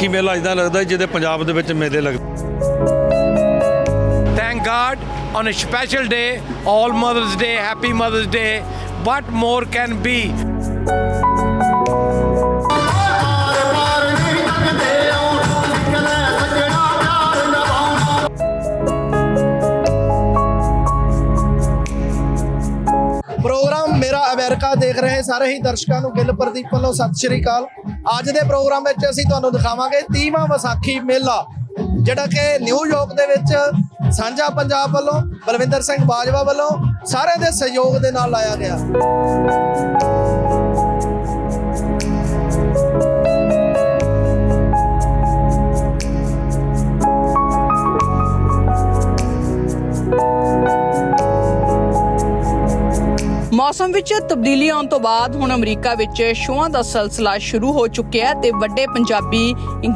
ਵਿਸਾਖੀ ਮੇਲਾ ਇਦਾਂ ਲੱਗਦਾ ਜਿਹਦੇ ਪੰਜਾਬ ਦੇ ਵਿੱਚ ਮੇਲੇ ਲੱਗਦੇ Thank God on a special day, all Mother's Day, happy Mother's Day. What more can be? Program ਮੇਰਾ ਅਮਰੀਕਾ ਦੇਖ ਰਹੇ ਸਾਰੇ ਹੀ ਦਰਸ਼ਕਾਂ ਨੂੰ ਗਿੱਲ ਪ੍ਰਦੀਪ ਵੱਲੋਂ ਸਤਿ ਸ਼੍ਰੀ ਅਕਾਲ ਅੱਜ ਦੇ ਪ੍ਰੋਗਰਾਮ ਵਿੱਚ ਅਸੀਂ ਤੁਹਾਨੂੰ ਦਿਖਾਵਾਂਗੇ 30ਵਾਂ ਵਿਸਾਖੀ ਮੇਲਾ, ਜਿਹੜਾ ਕਿ ਨਿਊਯਾਰਕ ਦੇ ਵਿੱਚ ਸਾਂਝਾ ਪੰਜਾਬ ਵੱਲੋਂ, ਬਲਵਿੰਦਰ ਸਿੰਘ ਬਾਜਵਾ ਵੱਲੋਂ ਸਾਰਿਆਂ ਦੇ ਸਹਿਯੋਗ ਦੇ ਨਾਲ ਲਾਇਆ ਗਿਆ। ਮੌਸਮ ਵਿੱਚ ਤਬਦੀਲੀ ਆਉਣ ਤੋਂ ਬਾਅਦ ਹੁਣ ਅਮਰੀਕਾ ਵਿੱਚ ਸ਼ੋਆਂ ਦਾ ਸਿਲਸਿਲਾ ਸ਼ੁਰੂ ਹੋ ਚੁੱਕਿਆ ਹੈ ਤੇ ਵੱਡੇ ਪੰਜਾਬੀ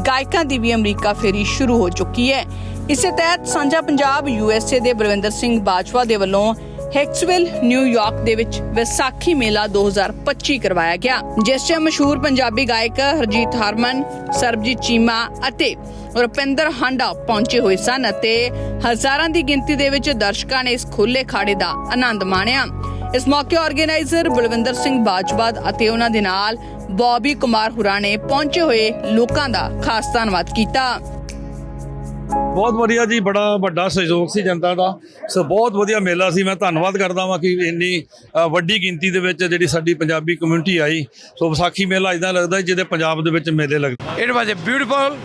ਗਾਇਕਾਂ ਦੀ ਵੀ ਅਮਰੀਕਾ ਫੇਰੀ ਸ਼ੁਰੂ ਹੋ ਚੁੱਕੀ ਹੈ। ਇਸੇ ਤਹਿਤ ਸਾਂਝਾ ਪੰਜਾਬ ਯੂਐਸਏ ਦੇ ਬਲਵਿੰਦਰ ਸਿੰਘ ਬਾਜਵਾ ਦੇ ਵੱਲੋਂ ਹੈਕਸਵਿਲ ਨਿਊਯਾਰਕ ਦੇ ਵਿੱਚ ਵਿਸਾਖੀ ਮੇਲਾ 2025 ਕਰਵਾਇਆ ਗਿਆ, ਜਿਸ 'ਚ ਮਸ਼ਹੂਰ ਪੰਜਾਬੀ ਗਾਇਕ ਹਰਜੀਤ ਹਰਮਨ, ਸਰਬਜੀਤ ਚੀਮਾ ਅਤੇ ਰੁਪਿੰਦਰ ਹਾਂਡਾ ਪਹੁੰਚੇ ਹੋਏ ਸਨ ਅਤੇ ਹਜ਼ਾਰਾਂ ਦੀ ਗਿਣਤੀ ਦੇ ਵਿੱਚ ਦਰਸ਼ਕਾਂ ਨੇ ਇਸ ਖੁੱਲੇ ਖਾੜੇ ਦਾ ਆਨੰਦ ਮਾਣਿਆ। ਇਸ ਮੌਕੇ ਆਰਗੇਨਾਈਜ਼ਰ ਬਲਵਿੰਦਰ ਸਿੰਘ ਬਾਜਵਾਦ ਅਤੇ ਉਹਨਾਂ ਦੇ ਨਾਲ ਬੌਬੀ ਕੁਮਾਰ ਹੁਰਾ ਨੇ ਪਹੁੰਚੇ ਹੋਏ ਲੋਕਾਂ ਦਾ ਖਾਸ ਧੰਨਵਾਦ ਕੀਤਾ। ਬਹੁਤ ਵਧੀਆ ਜੀ ਬੜਾ ਵੱਡਾ ਸਹਿਯੋਗ ਸੀ ਜਨਤਾ ਦਾ। ਸੋ ਬਹੁਤ ਵਧੀਆ ਮੇਲਾ ਸੀ। ਮੈਂ ਧੰਨਵਾਦ ਕਰਦਾ ਹਾਂ ਕਿ ਇੰਨੀ ਅ, ਵੱਡੀ ਗਿਣਤੀ ਦੇ ਵਿੱਚ ਜਿਹੜੀ ਸਾਡੀ ਪੰਜਾਬੀ ਕਮਿਊਨਿਟੀ ਆਈ। ਸੋ ਵਿਸਾਖੀ ਮੇਲਾ ਇਦਾਂ ਲੱਗਦਾ ਜਿਹਦੇ ਪੰਜਾਬ ਦੇ ਵਿੱਚ ਮੇਲੇ ਲੱਗਦੇ। It was a beautiful,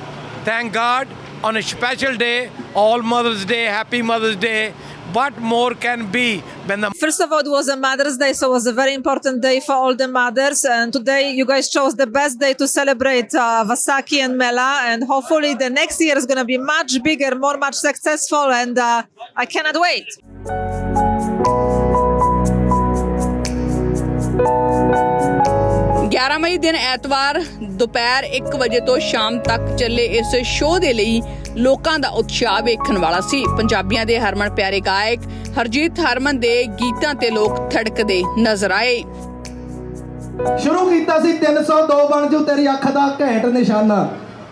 thank God, on a special day, all Mother's Day, happy Mother's Day. What more can be when the First of all, it was a Mother's Day, so it was a very important day for all the mothers. And today, you guys chose the best day to celebrate uh, Vasaki and Mela. And hopefully, the next year is going to be much bigger, more, much successful. And uh, I cannot wait. 11 ਮਈ ਦਿਨ ਐਤਵਾਰ ਦੁਪਹਿਰ 1 ਵਜੇ ਤੋਂ ਸ਼ਾਮ ਤੱਕ ਚੱਲੇ ਇਸ show ਦੇ ਲਈ ਲੋਕਾਂ ਦਾ ਉਤਸ਼ਾਹ ਵੇਖਣ ਵਾਲਾ ਸੀ। ਪੰਜਾਬੀਆਂ ਦੇ ਹਰਮਨ ਪਿਆਰੇ ਗਾਇਕ ਹਰਜੀਤ ਹਰਮਨ ਦੇ ਗੀਤਾਂ ਤੇ ਲੋਕ ਥੜਕਦੇ ਨਜ਼ਰ ਆਏ। ਸ਼ੁਰੂ ਕੀਤਾ ਸੀ 302 ਬਣ ਜੂ ਤੇਰੀ ਅੱਖ ਦਾ ਘੈਂਟ ਨਿਸ਼ਾਨਾ।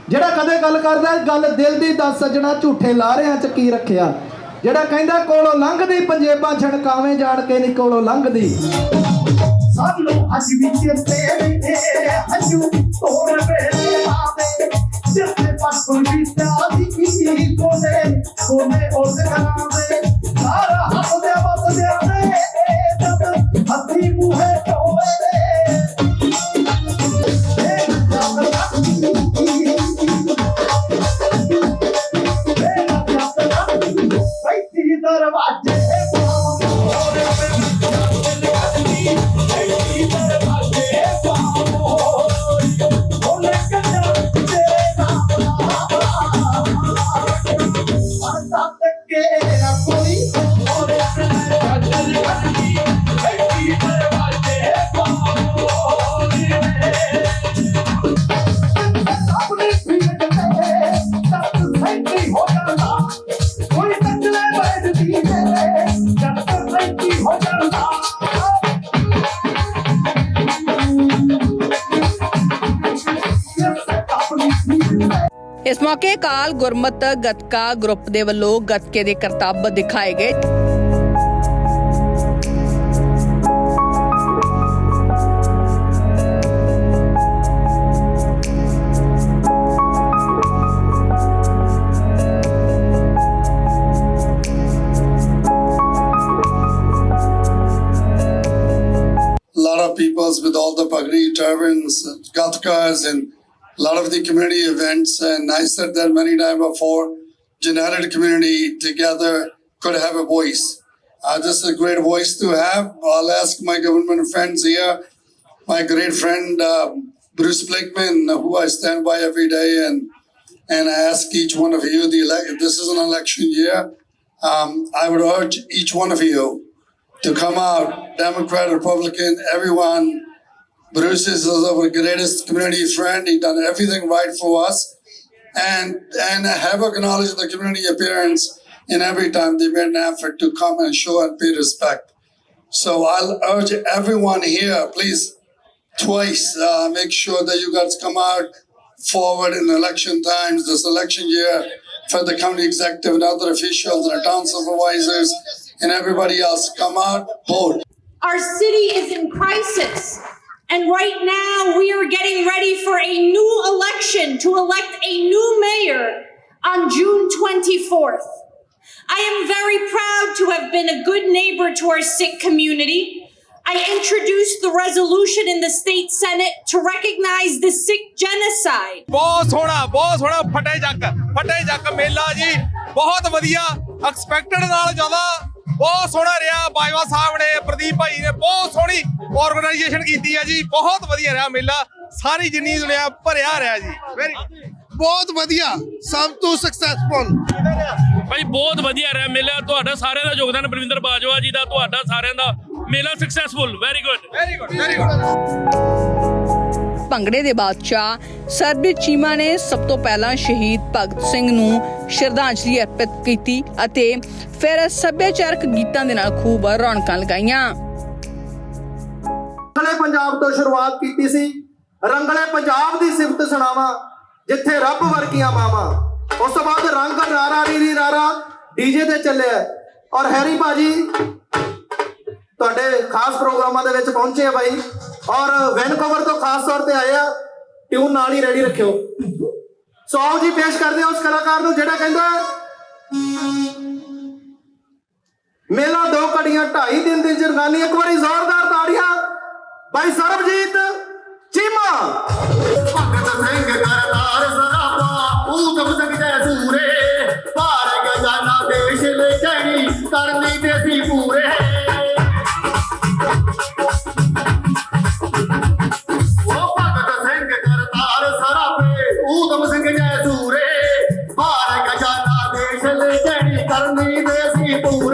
ਜਿਹੜਾ ਕਦੇ ਗੱਲ ਕਰਦਾ ਗੱਲ ਦਿਲ ਦੀ ਦੱਸ ਸੱਜਣਾ ਝੂਠੇ ਲਾਰਿਆਂ ਚ ਕੀ ਰੱਖਿਆ। ਜਿਹੜਾ ਕਹਿੰਦਾ ਕੋਲੋਂ ਲੰਘਦੀ ਪੰਜੇਬਾਂ ਛਣਕਾਵੇਂ ਜਾਣ ਕੇ ਨਹੀਂ ਕੋਲੋਂ ਲੰਘਦੀ। ਸਾਨੂੰ ਅੱਜ ਵੀ ਨੇ ਹੰਝੂ ਤੋੜ ਵੇਲੇ ਆਵੇ ਜਿੱਥੇ ਪਸੂ ਵੀ ਤਾਦੀ ਕੋਨੇ ਕੋਨੇ ਉਸ ਕਰਾਵੇ ਸਾਰਾ ਹੱਸਦੇ ਵਸਦੇ ਨੇ ਜਦ ਇਸ ਮੌਕੇ ਕਾਲ ਗੁਰਮਤ ਗਤਕਾ ਗਰੁੱਪ ਦੇ ਵੱਲੋਂ ਗਤਕੇ ਦੇ ਕਰਤੱਵ ਦਿਖਾਏ ਗਏ with all the pagri turbans, gatkas, and a lot of the community events. And I said that many times before, United community together could have a voice. Uh, this is a great voice to have. I'll ask my government friends here, my great friend uh, Bruce Blakeman, who I stand by every day, and and I ask each one of you, the elect- this is an election year. Um, I would urge each one of you to come out, Democrat, Republican, everyone. Bruce is our greatest community friend. He done everything right for us, and and have acknowledged the community appearance. in every time they made an effort to come and show and pay respect. So I'll urge everyone here, please, twice, uh, make sure that you guys come out forward in election times, this election year, for the county executive and other officials and our town supervisors and everybody else. Come out, vote. Our city is in crisis. And right now, we are getting ready for a new election to elect a new mayor on June 24th. I am very proud to have been a good neighbor to our Sikh community. I introduced the resolution in the state senate to recognize the Sikh genocide. ਬਹੁਤ ਸੋਹਣਾ ਬਹੁਤ ਸੋਹਣਾ ਫਟੇ ਜੱਗ ਫਟੇ ਜੱਗ ਮੇਲਾ ਜੀ ਬਹੁਤ ਵਧੀਆ ਐਕਸਪੈਕਟਡ ਨਾਲ ਜ਼ਿਆਦਾ ਬਹੁਤ ਸੋਹਣਾ ਰਿਹਾ ਬਾਜਵਾ ਸਾਹਿਬ ਨੇ ਪ੍ਰਦੀਪ ਭਾਈ ਨੇ ਬਹੁਤ ਸੋਹਣੀ ਆਰਗੇਨਾਈਜੇਸ਼ਨ ਕੀਤੀ ਹੈ ਜੀ ਬਹੁਤ ਵਧੀਆ ਰਿਹਾ ਮੇਲਾ ਸਾਰੀ ਜਿੰਨੀ ਦੁਨੀਆ ਭਰਿਆ ਰਿਹਾ ਜੀ। ਵੈਰੀ ਬਹੁਤ ਵਧੀਆ ਸਭ ਤੋਂ ਸਕਸੈਸਫੁਲ ਭਾਈ ਬਹੁਤ ਵਧੀਆ ਰਿਹਾ ਮੇਲਾ ਤੁਹਾਡਾ ਸਾਰਿਆਂ ਦਾ ਯੋਗਦਾਨ ਬਲਵਿੰਦਰ ਬਾਜਵਾ ਜੀ ਦਾ ਤੁਹਾਡਾ ਸਾਰਿਆਂ ਦਾ ਮੇਲਾ successful very good very good very good ਭੰਗੜੇ ਦੇ ਬਾਦਸ਼ਾਹ ਸਰਬਜੀਤ ਚੀਮਾ ਨੇ ਸਭ ਤੋਂ ਪਹਿਲਾਂ ਸ਼ਹੀਦ ਭਗਤ ਸਿੰਘ ਨੂੰ ਸ਼ਰਧਾਂਜਲੀ ਅਰਪਿਤ ਕੀਤੀ ਅਤੇ ਫਿਰ ਸੱਭਿਆਚਾਰਕ ਗੀਤਾਂ ਦੇ ਨਾਲ ਖੂਬ ਰੌਣਕਾਂ ਲਗਾਈਆਂ। ਰੰਗਲੇ ਪੰਜਾਬ ਤੋਂ ਸ਼ੁਰੂਆਤ ਕੀਤੀ ਸੀ। ਰੰਗਲੇ ਪੰਜਾਬ ਦੀ ਸਿਫਤ ਸੁਣਾਵਾਂ, ਜਿੱਥੇ ਰੱਬ ਵਰਗੀਆਂ ਮਾਵਾਂ। ਉਸ ਤੋਂ ਬਾਅਦ ਰੰਗ ਰਾਰਾ ਰੀ ਰਾਰਾ ਡੀਜੇ ਤੇ ਚੱਲਿਆ। ਔਰ ਹੈਰੀ ਭਾਜੀ, ਤੁਹਾਡੇ ਖਾਸ ਪ੍ਰੋਗਰਾਮਾਂ ਦੇ ਵਿੱਚ ਪਹੁੰਚੇ ਆ ਬਾਈ। ਔਰ ਵੈਨਕੂਵਰ ਤੋਂ ਖਾਸ ਤੌਰ ਤੇ ਆਏ ਆ ਟਿਊਨ ਨਾਲ ਹੀ ਰੈਡੀ ਰੱਖਿਓ। ਸੋ ਆਓ ਜੀ ਪੇਸ਼ ਕਰਦੇ ਆ ਉਸ ਕਲਾਕਾਰ ਨੂੰ, ਜਿਹੜਾ ਕਹਿੰਦਾ ਮੇਲਾ ਦੋ ਘੜੀਆਂ, ਢਾਈ ਦਿਨ ਦੀ ਜਰਗਾਨੀ, ਇੱਕ ਵਾਰੀ ਜ਼ੋਰਦਾਰ ਤਾੜੀਆਂ। ਬਾਈ ਸਰਬਜੀਤ ਚੀਮਾ। ਭਗਤ ਸਿੰਘ ਕਰਤਾਰ ਸਰਾਬਾ ਊਧਮ ਸਿੰਘ ਜੈ ਸੂਰੇ। ਭਾਰ ਗਜਾਨਾ ਦੇਸ਼ ਲੈ ਚੜੀ ਕਰਨੀ ਤੇ ਤੇ ਸੀ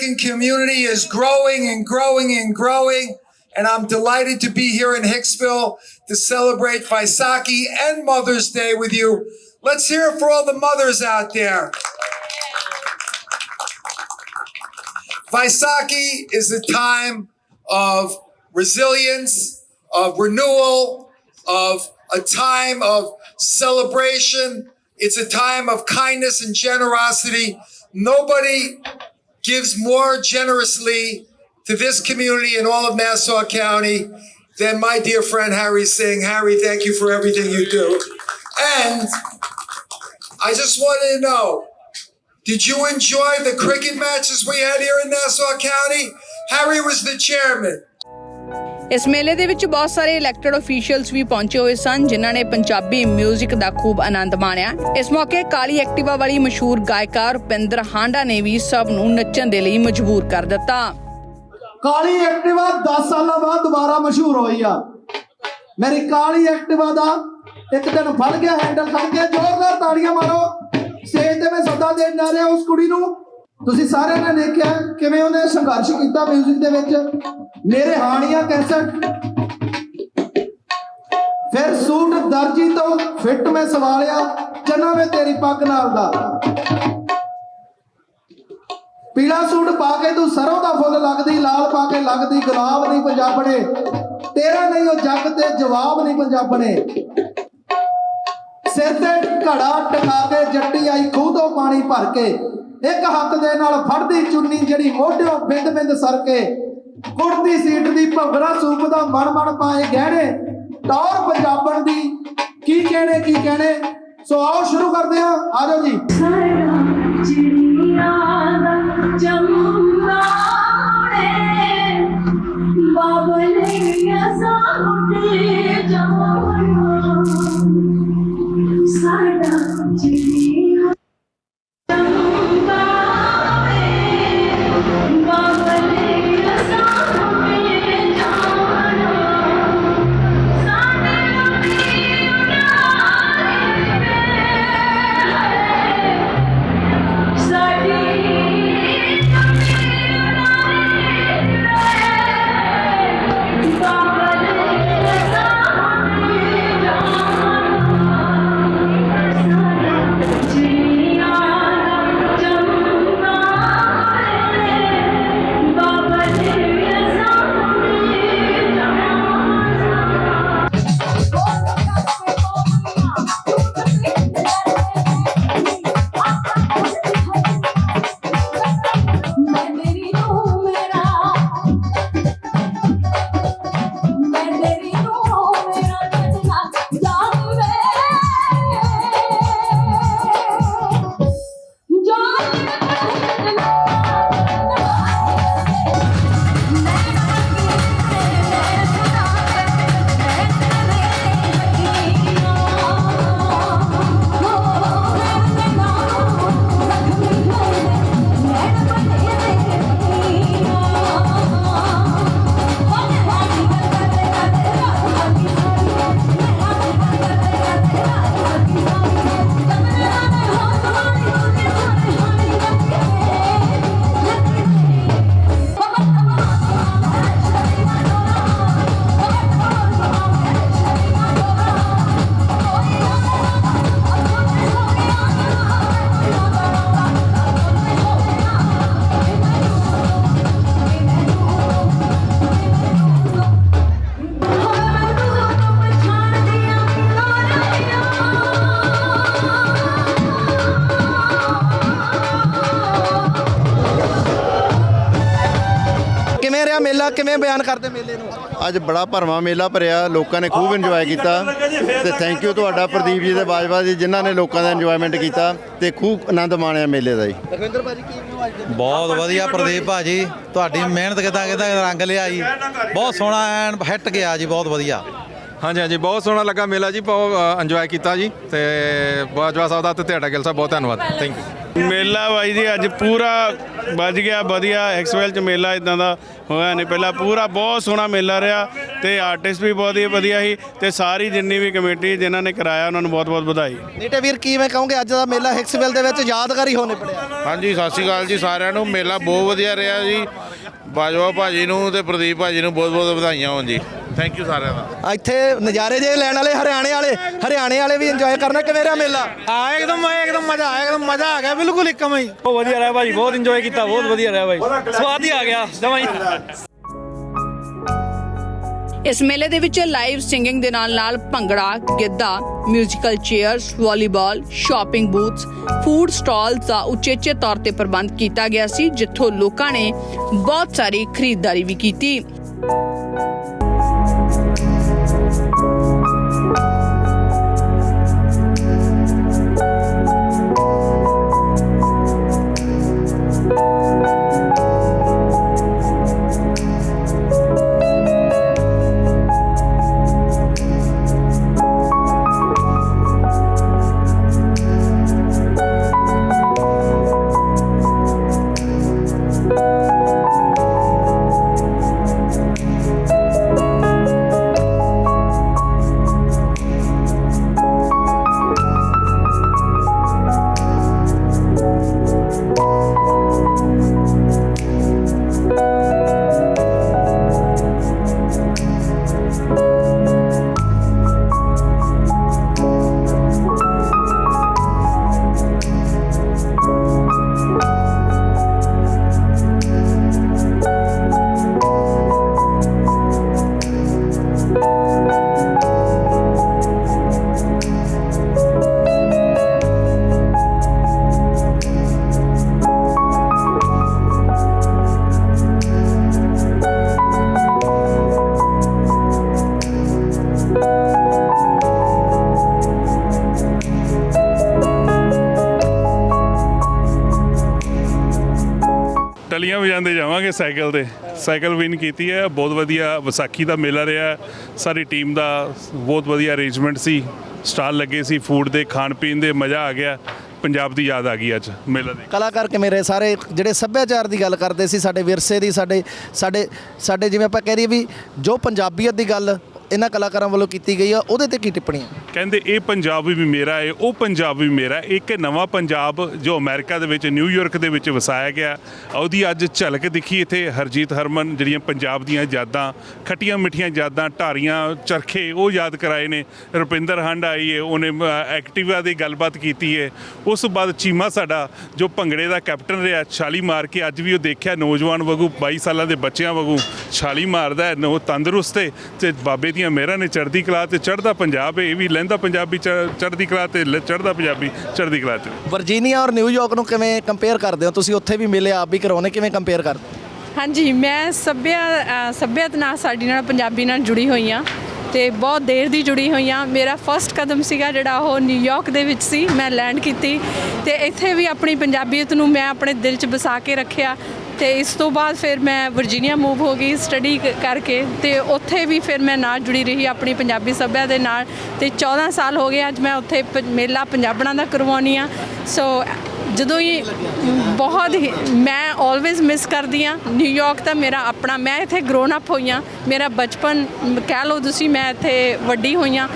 American community is growing and growing and growing. And I'm delighted to be here in Hicksville to celebrate Vaisakhi and Mother's Day with you. Let's hear it for all the mothers out there. Vaisakhi is a time of resilience, of renewal, of a time of celebration. It's a time of kindness and generosity. Nobody gives more generously to this community and all of Nassau County than my dear friend Harry Singh. Harry, thank you for everything you do. And I just wanted to know did you enjoy the cricket matches we had here in Nassau County? Harry was the chairman. ਇਸ ਮੇਲੇ ਦੇ ਵਿੱਚ ਬਹੁਤ ਸਾਰੇ elected officials ਵੀ ਪਹੁੰਚੇ ਹੋਏ ਸਨ, ਜਿਨ੍ਹਾਂ ਨੇ ਪੰਜਾਬੀ 뮤직 ਦਾ ਖੂਬ ਆਨੰਦ ਮਾਣਿਆ। ਇਸ ਮੌਕੇ ਕਾਲੀ ਐਕਟਿਵਾ ਵਾਲੀ ਮਸ਼ਹੂਰ ਗਾਇਕਾ ਰੁਪਿੰਦਰ ਹਾਂਡਾ ਨੇ ਵੀ ਸਭ ਨੂੰ ਨੱਚਣ ਦੇ ਲਈ ਮਜਬੂਰ ਕਰ ਦਿੱਤਾ। ਕਾਲੀ ਐਕਟਿਵਾ 10 ਸਾਲਾਂ ਬਾਅਦ ਦੁਬਾਰਾ ਮਸ਼ਹੂਰ ਹੋਈ ਆ। ਮੇਰੀ ਕਾਲੀ ਐਕਟਿਵਾ ਦਾ ਇੱਕ ਦਿਨ ਫੜ ਗਿਆ ਹੈਂਡਲ ਫੜ ਕੇ ਜ਼ੋਰਦਾਰ ਤਾੜੀਆਂ ਮਾਰੋ। ਸਟੇਜ ਤੇ ਮੈਂ ਸੱਦਾ ਦੇਣ ਜਾ ਰਿਹਾ ਉਸ ਕੁੜੀ ਨੂੰ। ਤੁਸੀਂ ਸਾਰਿਆਂ ਨੇ ਦੇਖਿਆ ਕਿਵੇਂ ਉਹਨੇ ਸੰਘਰਸ਼ ਕੀਤਾ 뮤직 ਦੇ ਵਿੱਚ? ਮੇਰੇ ਹਾਣੀਆਂ ਕੈਸਟ। ਫਿਰ ਸੂਟ ਦਰਜੀ ਤੋਂ ਫਿੱਟ ਮੈਂ ਸਵਾਲਿਆ, ਚੰਨਾ ਵੇ ਤੇਰੀ ਪੱਗ ਨਾਲ ਦਾ। ਪੀਲਾ ਸੂਟ ਪਾ ਕੇ ਤੂੰ ਸਰੋਂ ਦਾ ਫੁੱਲ ਲੱਗਦੀ, ਲਾਲ ਪਾ ਕੇ ਲੱਗਦੀ, ਗੁਲਾਬ ਨਹੀਂ ਪੰਜਾਬਣੇ। ਤੇਰਾ ਨਹੀਂ ਉਹ ਜੱਗ ਤੇ ਜਵਾਬ ਨਹੀਂ ਪੰਜਾਬਣੇ। ਸਿਰ ਤੇ ਘੜਾ ਟਕਾ ਕੇ ਜੱਟੀ ਆਈ ਖੂਹ ਤੋਂ ਪਾਣੀ ਭਰ ਕੇ। ਇੱਕ ਹੱਥ ਦੇ ਨਾਲ ਫੜਦੀ ਚੁੰਨੀ ਜਿਹੜੀ ਮੋਢਿਓਂ ਬਿੰਦ ਬਿੰਦ ਸਰ ਕੁੜਤੀ ਸੀਟ ਦੀ ਭੰਗੜਾ ਸੂਪ ਦਾ ਮਨ ਮਨ ਪਾਏ ਗਹਿਣੇ, ਟੌਰ ਪੰਜਾਬਣ ਦੀ ਕੀ ਕਹਿਣੇ ਕੀ ਕਹਿਣੇ? ਸੋ ਆਓ ਸ਼ੁਰੂ ਕਰਦੇ ਹਾਂ। ਆ ਜਾਓ ਜੀ। ਕਿਵੇਂ ਰਿਹਾ ਮੇਲਾ ਕਿਵੇਂ ਬਿਆਨ ਕਰਦੇ ਮੇਲੇ ਨੂੰ? ਅੱਜ ਬੜਾ ਭਰਵਾਂ ਮੇਲਾ ਭਰਿਆ ਲੋਕਾਂ ਨੇ ਖੂਬ ਇੰਜੋਏ ਕੀਤਾ ਤੇ ਥੈਂਕ ਯੂ ਤੁਹਾਡਾ ਪ੍ਰਦੀਪ ਜੀ ਤੇ ਬਾਜਵਾ ਜੀ ਜਿਨ੍ਹਾਂ ਨੇ ਲੋਕਾਂ ਦਾ ਇੰਜੋਇਮੈਂਟ ਕੀਤਾ ਤੇ ਖੂਬ ਆਨੰਦ ਮਾਣਿਆ ਮੇਲੇ ਦਾ ਜੀ। ਲਖਵਿੰਦਰ ਭਾਜੀ ਕੀ ਅੱਜ ਬਹੁਤ ਵਧੀਆ ਪ੍ਰਦੀਪ ਭਾਜੀ ਤੁਹਾਡੀ ਮਿਹਨਤ ਕਿਦਾਂ ਕਿਦਾਂ ਰੰਗ ਲਿਆ ਜੀ। ਬਹੁਤ ਸੋਹਣਾ ਐਨ ਹਿੱਟ ਗਿਆ ਜੀ ਬਹੁਤ ਵਧੀਆ। ਹਾਂਜੀ ਹਾਂਜੀ ਬਹੁਤ ਸੋਹਣਾ ਲੱਗਾ ਮੇਲਾ ਜੀ ਬਹੁਤ ਇੰਜੋਏ ਕੀਤਾ ਜੀ ਤੇ ਬਾਜਵਾ ਸਾਹਿਬ ਦਾ ਤੇ ਤੁਹਾਡਾ ਗਿਲ ਸਾਹਿਬ ਬਹੁਤ ਧੰਨਵਾਦ। ਥੈਂਕ ਯੂ ਮੇਲਾ ਬਾਈ ਜੀ ਅੱਜ ਪੂਰਾ ਵੱਜ ਗਿਆ ਵਧੀਆ ਐਕਸਵੈਲ ਚ ਮੇਲਾ ਇਦਾਂ ਦਾ ਹੋਇਆ ਨਹੀਂ। ਪਹਿਲਾਂ ਪੂਰਾ ਬਹੁਤ ਸੋਹਣਾ ਮੇਲਾ ਰਿਹਾ ਤੇ ਆਰਟਿਸਟ ਵੀ ਬਹੁਤ ਹੀ ਵਧੀਆ ਸੀ ਤੇ ਸਾਰੀ ਜਿੰਨੀ ਵੀ ਕਮੇਟੀ ਜਿਨ੍ਹਾਂ ਨੇ ਕਰਾਇਆ ਉਹਨਾਂ ਨੂੰ ਬਹੁਤ ਬਹੁਤ ਵਧਾਈ। ਨੀਟੇ ਵੀਰ ਕਿਵੇਂ ਕਹੋਗੇ ਅੱਜ ਦਾ ਮੇਲਾ ਹਿਕਸਵਿਲ ਦੇ ਵਿੱਚ ਯਾਦਗਾਰੀ ਹੋਣੇ ਪੜਿਆ। ਹਾਂਜੀ ਸਤਿ ਸ਼੍ਰੀ ਅਕਾਲ ਜੀ ਸਾਰਿਆਂ ਨੂੰ। ਮੇਲਾ ਬਹੁਤ ਵਧੀਆ ਰਿਹਾ ਜੀ। ਬਾਜਵਾ ਭਾਜੀ ਨੂੰ ਤੇ ਪ੍ਰਦੀਪ ਭਾਜੀ ਨੂੰ ਬਹੁਤ ਬਹੁਤ ਵਧਾਈਆਂ ਹੋਣ ਜੀ। ਥੈਂਕ ਯੂ ਸਾਰਿਆਂ ਦਾ। ਇੱਥੇ ਨਜ਼ਾਰੇ ਜੇ ਲੈਣ ਵਾਲੇ ਹਰਿਆਣੇ ਵਾਲੇ ਹਰਿਆਣੇ ਵਾਲੇ ਵੀ ਇੰਜੋਏ ਕਰਨਾ ਕਿਵੇਂ ਰਿਹਾ ਮੇਲਾ? ਆ ਇੱਕਦਮ ਇੱਕਦਮ ਮਜ਼ਾ ਆਇਆ ਇੱਕਦਮ ਮਜ਼ਾ ਆ ਗਿਆ ਬਿਲਕੁਲ ਇੱਕਮ ਹੀ ਬਹੁਤ ਵਧੀਆ ਰਿਹਾ ਭਾਜੀ ਬਹੁਤ ਇੰਜੋਏ ਕੀਤਾ ਬਹੁਤ ਵਧੀਆ ਰਿਹਾ ਭਾਈ। ਸਵਾਦ ਹੀ ਆ ਗਿਆ ਜਮਾਈ। ਇਸ ਮੇਲੇ ਦੇ ਵਿੱਚ ਲਾਈਵ ਸਿੰਗਿੰਗ ਦੇ ਨਾਲ ਨਾਲ bhangra gidda musical chairs volleyball shopping booths food stalls ਦਾ ਉਚੇਚੇ ਤੌਰ ਤੇ ਪ੍ਰਬੰਧ ਕੀਤਾ ਗਿਆ ਸੀ ਜਿੱਥੋਂ ਲੋਕਾਂ ਨੇ ਬਹੁਤ ਸਾਰੀ ਖਰੀਦਦਾਰੀ ਵੀ ਕੀਤੀ। ਵਜਾਉਂਦੇ ਸਾਈਕਲ ਤੇ। ਸਾਈਕਲ ਵਿਨ ਕੀਤੀ ਹੈ। ਬਹੁਤ ਵਧੀਆ ਵਿਸਾਖੀ ਦਾ ਮੇਲਾ ਰਿਹਾ। ਸਾਰੀ ਟੀਮ ਦਾ ਬਹੁਤ ਵਧੀਆ ਅਰੇਂਜਮੈਂਟ ਸੀ। ਸਟਾਲ ਲੱਗੇ ਸੀ ਫੂਡ ਦੇ, ਖਾਣ ਪੀਣ ਦੇ, ਮਜ਼ਾ ਆ ਗਿਆ। ਪੰਜਾਬ ਦੀ ਯਾਦ ਆ ਗਈ ਅੱਜ ਮੇਲਾ ਦੇ ਕਲਾਕਾਰ ਕਿਵੇਂ ਰਹੇ? ਸਾਰੇ ਜਿਹੜੇ ਸੱਭਿਆਚਾਰ ਦੀ ਗੱਲ ਕਰਦੇ ਸੀ, ਸਾਡੇ ਵਿਰਸੇ ਦੀ, ਸਾਡੇ ਸਾਡੇ ਸਾਡੇ ਜਿਵੇਂ ਆਪਾਂ ਕਹਿ ਦਈਏ ਵੀ ਜੋ ਪੰਜਾਬੀਅਤ ਦੀ ਗੱਲ ਇਹਨਾਂ ਕਲਾਕਾਰਾਂ ਵੱਲੋਂ ਕੀਤੀ ਗਈ ਆ ਉਹਦੇ ਤੇ ਕੀ ਟਿੱਪਣੀ ਹੈ ਕਹਿੰਦੇ ਇਹ ਪੰਜਾਬ ਵੀ ਮੇਰਾ ਹੈ ਉਹ ਪੰਜਾਬ ਵੀ ਮੇਰਾ ਇੱਕ ਨਵਾਂ ਪੰਜਾਬ ਜੋ ਅਮਰੀਕਾ ਦੇ ਵਿੱਚ ਨਿਊਯਾਰਕ ਦੇ ਵਿੱਚ ਵਸਾਇਆ ਗਿਆ। ਉਹਦੀ ਅੱਜ ਝਲਕ ਦਿਖੀ ਇੱਥੇ ਹਰਜੀਤ ਹਰਮਨ ਜਿਹੜੀਆਂ ਪੰਜਾਬ ਦੀਆਂ ਯਾਦਾਂ ਖੱਟੀਆਂ ਮਿੱਠੀਆਂ ਯਾਦਾਂ ਢਾਰੀਆਂ ਚਰਖੇ ਉਹ ਯਾਦ ਕਰਾਏ ਨੇ। ਰੁਪਿੰਦਰ ਹੰਡ ਆਈ ਹੈ ਉਹਨੇ ਅ, ਐਕਟਿਵਾ ਦੀ ਗੱਲਬਾਤ ਕੀਤੀ ਹੈ ਉਸ ਤੋਂ ਬਾਅਦ ਚੀਮਾ ਸਾਡਾ ਜੋ ਭੰਗੜੇ ਦਾ ਕੈਪਟਨ ਰਿਹਾ ਛਾਲੀ ਮਾਰ ਕੇ ਅੱਜ ਵੀ ਉਹ ਦੇਖਿਆ ਨੌਜਵਾਨ ਵਗੂ 22 ਸਾਲਾਂ ਦੇ ਬੱਚਿਆਂ ਵਗੂ ਛਾਲੀ ਮਾਰਦਾ ਹੈ ਨੋ ਤੰਦਰੁਸਤ ਹੈ ਤੇ ਬਾਬੇ ਦੀ ਦੀਆਂ ਮਿਹਰਾਂ ਨੇ ਚੜ੍ਹਦੀ ਕਲਾ ਤੇ ਚੜ੍ਹਦਾ ਪੰਜਾਬ ਹੈ ਇਹ ਵੀ ਲਹਿੰਦਾ ਪੰਜਾਬੀ ਚ- ਚੜ੍ਹਦੀ ਕਲਾ ਤੇ ਚੜ੍ਹਦਾ ਪੰਜਾਬੀ ਚੜ੍ਹਦੀ ਕਲਾ ਚ। ਵਰਜੀਨੀਆ ਔਰ ਨਿਊਯਾਰਕ ਨੂੰ ਕਿਵੇਂ ਕੰਪੇਅਰ ਕਰਦੇ ਹੋ? ਤੁਸੀਂ ਉੱਥੇ ਵੀ ਮੇਲੇ ਆਪ ਵੀ ਕਰਾਉਣੇ ਕਿਵੇਂ ਕੰਪੇਅਰ ਕਰਦੇ? ਹਾਂਜੀ ਮੈਂ ਸੱਭਿਆ ਸੱਭਿਅਤ ਨਾਲ ਸਾਡੀ ਨਾਲ ਪੰਜਾਬੀ ਨਾਲ ਜੁੜੀ ਹੋਈ ਹਾਂ ਤੇ ਬਹੁਤ ਦੇਰ ਦੀ ਜੁੜੀ ਹੋਈ ਹਾਂ। ਮੇਰਾ ਫਰਸਟ ਕਦਮ ਸੀਗਾ ਜਿਹੜਾ ਉਹ ਨਿਊਯਾਰਕ ਦੇ ਵਿੱਚ ਸੀ ਮੈਂ ਲੈਂਡ ਕੀਤੀ ਤੇ ਇੱਥੇ ਵੀ ਆਪਣੀ ਪੰਜਾਬੀਅਤ ਨੂੰ ਮੈਂ ਆਪਣੇ ਦਿਲ 'ਚ ਵਸਾ ਕੇ ਰੱਖਿਆ। ਤੇ ਇਸ ਤੋਂ ਬਾਅਦ ਫਿਰ ਮੈਂ ਵਰਜੀਨੀਆ ਮੂਵ ਹੋ ਗਈ ਸਟੱਡੀ ਕਰਕੇ ਤੇ ਉੱਥੇ ਵੀ ਫਿਰ ਮੈਂ ਨਾਲ ਜੁੜੀ ਰਹੀ ਆਪਣੀ ਪੰਜਾਬੀ ਸੱਭਿਆ ਦੇ ਨਾਲ ਤੇ 14 ਸਾਲ ਹੋ ਗਏ ਅੱਜ ਮੈਂ ਉੱਥੇ ਪ- ਮੇਲਾ ਪੰਜਾਬਣਾਂ ਦਾ ਕਰਵਾਉਣੀ ਆ ਸੋ ਜਦੋਂ ਹੀ ਬਹੁਤ ਹੀ ਮੈਂ ਆਲਵੇਜ਼ ਮਿਸ ਕਰਦੀ ਆ ਨਿਊਯਾਰਕ ਤਾਂ ਮੇਰਾ ਆਪਣਾ ਮੈਂ ਇੱਥੇ ਗਰੋਨ ਅਪ ਹੋਈ ਹਾਂ। ਮੇਰਾ ਬਚਪਨ, ਕਹਿ ਲਓ ਤੁਸੀਂ, ਮੈਂ ਇੱਥੇ ਵੱਡੀ ਹੋਈ ਹਾਂ।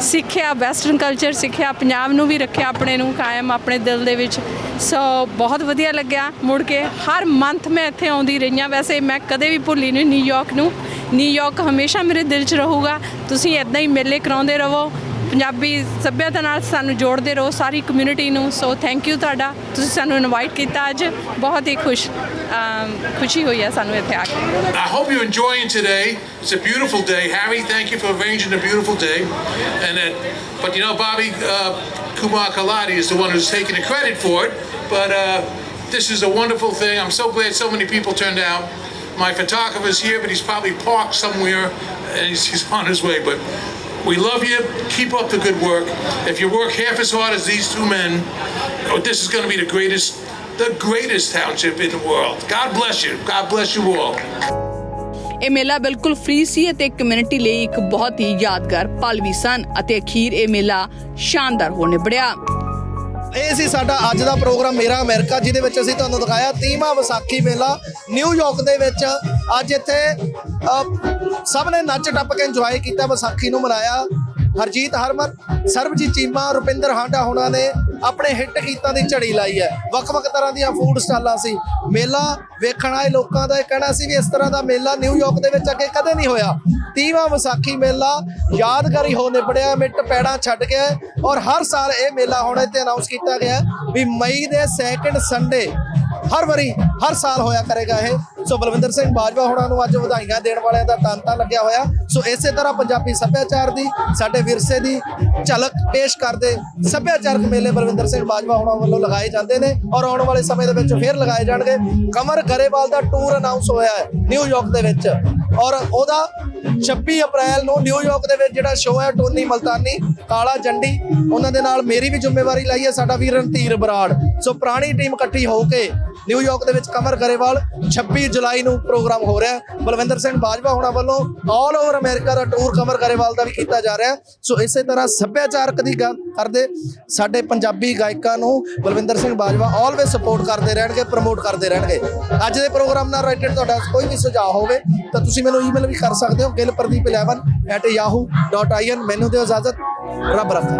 ਸਿੱਖਿਆ ਵੈਸਟਰਨ ਕਲਚਰ ਸਿੱਖਿਆ, ਪੰਜਾਬ ਨੂੰ ਵੀ ਰੱਖਿਆ ਆਪਣੇ ਨੂੰ ਕਾਇਮ, ਆਪਣੇ ਦਿਲ ਦੇ ਵਿੱਚ। ਸੋ ਬਹੁਤ ਵਧੀਆ ਲੱਗਿਆ ਮੁੜ ਕੇ। ਹਰ ਮੰਥ ਮੈਂ ਇੱਥੇ ਆਉਂਦੀ ਰਹੀ ਹਾਂ। ਵੈਸੇ ਮੈਂ ਕਦੇ ਵੀ ਭੁੱਲੀ ਨਹੀਂ ਨਿਊਯਾਰਕ ਨੂੰ। ਨਿਊਯਾਰਕ ਹਮੇਸ਼ਾ ਮੇਰੇ ਦਿਲ 'ਚ ਰਹੂਗਾ। ਤੁਸੀਂ ਇਦਾਂ ਹੀ ਮੇਲੇ ਕਰਾਉਂਦੇ ਰਹੋ। ਪੰਜਾਬੀ ਸੱਭਿਅਤਾ ਨਾਲ ਸਾਨੂੰ ਜੋੜਦੇ ਰਹੋ ਸਾਰੀ ਕਮਿਊਨਿਟੀ ਨੂੰ ਸੋ ਥੈਂਕ ਯੂ ਤੁਹਾਡਾ ਤੁਸੀਂ ਸਾਨੂੰ ਇਨਵਾਈਟ ਕੀਤਾ ਅੱਜ ਬਹੁਤ ਹੀ ਖੁਸ਼ ਅਮ, ਖੁਸ਼ੀ ਹੋਈ ਹੈ ਸਾਨੂੰ ਇੱਥੇ ਆ ਕੇ I hope you're enjoying today. It's a beautiful day. Harry, thank you for arranging a beautiful day. And then, but you know, Bobby uh, Kumar Kaladi is the one who's taking the credit for it. But uh, this is a wonderful thing. I'm so glad so many people turned out. My photographer's here, but he's probably parked somewhere and he's, he's on his way. But we love you. Keep up the good work. If you work half as hard as these two men, oh, this is going to be the greatest, the greatest township in the world. God bless you. God bless you all. ਇਹ ਮੇਲਾ ਬਿਲਕੁਲ free ਸੀ ਅਤੇ community ਲਈ ਇੱਕ ਬਹੁਤ ਹੀ ਯਾਦਗਾਰ ਪਲ ਵੀ ਸਨ ਅਤੇ ਅਖੀਰ ਇਹ ਮੇਲਾ ਸ਼ਾਨਦਾਰ ਹੋ ਨਿਬੜਿਆ ਇਹ ਸੀ ਸਾਡਾ ਅੱਜ ਦਾ ਪ੍ਰੋਗਰਾਮ ਮੇਰਾ ਅਮਰੀਕਾ, ਜਿਹਦੇ ਵਿੱਚ ਅਸੀਂ ਤੁਹਾਨੂੰ ਦਿਖਾਇਆ 30ਵਾਂ ਵਿਸਾਖੀ ਮੇਲਾ ਨਿਊਯਾਰਕ ਦੇ ਵਿੱਚ। ਅੱਜ ਇੱਥੇ ਸਭ ਨੇ ਨੱਚ ਟੱਪ ਕੇ ਇੰਜੋਏ ਕੀਤਾ ਵਿਸਾਖੀ ਨੂੰ ਮਨਾਇਆ। ਹਰਜੀਤ ਹਰਮਨ, ਸਰਬਜੀਤ ਚੀਮਾ, ਰੁਪਿੰਦਰ ਹਾਂਡਾ ਹੋਣਾ ਨੇ ਆਪਣੇ ਹਿੱਟ ਗੀਤਾਂ ਦੀ ਝੜੀ ਲਾਈ ਹੈ। ਵੱਖ-ਵੱਖ ਤਰ੍ਹਾਂ ਦੀਆਂ ਫੂਡ ਸਟਾਲਾਂ ਸੀ। ਮੇਲਾ ਵੇਖਣ ਆਏ ਲੋਕਾਂ ਦਾ ਇਹ ਕਹਿਣਾ ਸੀ ਵੀ ਇਸ ਤਰ੍ਹਾਂ ਦਾ ਮੇਲਾ ਨਿਊਯਾਰਕ ਦੇ ਵਿੱਚ ਅੱਗੇ ਕਦੇ ਨਹੀਂ ਹੋਇਆ। 30ਵਾਂ ਵਿਸਾਖੀ ਮੇਲਾ ਯਾਦਗਾਰੀ ਹੋ ਨਿਬੜਿਆ, ਮਿੱਟ ਪੈੜਾਂ ਛੱਡ ਗਿਆ ਔਰ ਹਰ ਸਾਲ ਇਹ ਮੇਲਾ ਹੁਣ ਇੱਥੇ ਅਨਾਉਂਸ ਕੀਤਾ ਗਿਆ ਵੀ ਮਈ ਦੇ ਸੈਕੰਡ ਸੰਡੇ ਹਰ ਵਾਰੀ, ਹਰ ਸਾਲ ਹੋਇਆ ਕਰੇਗਾ ਇਹ। ਸੋ ਬਲਵਿੰਦਰ ਸਿੰਘ ਬਾਜਵਾ ਹੋਣਾ ਨੂੰ ਅੱਜ ਵਧਾਈਆਂ ਦੇਣ ਵਾਲਿਆਂ ਦਾ ਤਾਂਤਾ ਲੱਗਿਆ ਹੋਇਆ। ਸੋ ਇਸੇ ਤਰ੍ਹਾਂ ਪੰਜਾਬੀ ਸੱਭਿਆਚਾਰ ਦੀ, ਸਾਡੇ ਵਿਰਸੇ ਦੀ ਝਲਕ ਪੇਸ਼ ਕਰਦੇ ਸੱਭਿਆਚਾਰਕ ਮੇਲੇ ਬਲਵਿੰਦਰ ਸਿੰਘ ਬਾਜਵਾ ਹੋਣਾ ਵੱਲੋਂ ਲਗਾਏ ਜਾਂਦੇ ਨੇ ਔਰ ਆਉਣ ਵਾਲੇ ਸਮੇਂ ਦੇ ਵਿੱਚ ਫੇਰ ਲਗਾਏ ਜਾਣਗੇ। ਕਮਰ ਗਰੇਵਾਲ ਦਾ ਟੂਰ ਅਨਾਉਂਸ ਹੋਇਆ ਹੈ, ਨਿਊਯਾਰਕ ਦੇ ਵਿੱਚ। ਔਰ ਉਹਦਾ 26 ਅਪ੍ਰੈਲ ਨੂੰ ਨਿਊਯਾਰਕ ਦੇ ਵਿੱਚ ਜਿਹੜਾ ਸ਼ੋਅ ਹੈ, ਟੋਨੀ ਮਲਤਾਨੀ, ਕਾਲਾ ਜੰਡੀ, ਉਹਨਾਂ ਦੇ ਨਾਲ ਮੇਰੀ ਵੀ ਜ਼ਿੰਮੇਵਾਰੀ ਲਈ ਹੈ, ਸਾਡਾ ਵੀਰ ਰਣਧੀਰ ਬਰਾੜ। ਸੋ ਪੁਰਾਣੀ ਟੀਮ ਇਕੱਠੀ ਹੋ ਕੇ ਨਿਊਯਾਰਕ ਦੇ ਵਿੱਚ ਕਮਰ ਗਰੇਵਾਲ 26 ਜੁਲਾਈ ਨੂੰ ਪ੍ਰੋਗਰਾਮ ਹੋ ਰਿਹਾ ਬਲਵਿੰਦਰ ਸਿੰਘ ਬਾਜਵਾ ਹੋਣਾ ਵੱਲੋਂ ਆਲ ਓਵਰ ਅਮਰੀਕਾ ਦਾ ਟੂਰ ਕਮਰ ਗਰੇਵਾਲ ਦਾ ਵੀ ਕੀਤਾ ਜਾ ਰਿਹਾ ਸੋ ਇਸੇ ਤਰ੍ਹਾਂ ਸੱਭਿਆਚਾਰਕ ਦੀ ਗੱਲ ਕਰਦੇ, ਸਾਡੇ ਪੰਜਾਬੀ ਗਾਇਕਾਂ ਨੂੰ ਬਲਵਿੰਦਰ ਸਿੰਘ ਬਾਜਵਾ ਆਲਵੇਜ਼ ਸਪੋਰਟ ਕਰਦੇ ਰਹਿਣਗੇ ਪ੍ਰਮੋਟ ਕਰਦੇ ਰਹਿਣਗੇ। ਅੱਜ ਦੇ ਪ੍ਰੋਗਰਾਮ ਨਾਲ ਰਿਲੇਟਡ ਤੁਹਾਡਾ ਕੋਈ ਵੀ ਸੁਝਾਅ ਹੋਵੇ, ਤਾਂ ਤੁਸੀਂ ਮੈਨੂੰ ਈਮੇਲ ਵੀ ਕਰ ਸਕਦੇ ਹੋ। ਗਿਲਪਰਦੀਪ11@yahoo.in ਮੈਨੂੰ ਦਿਓ ਇਜਾਜ਼ਤ। ਰੱਬ ਰੱਖੇ।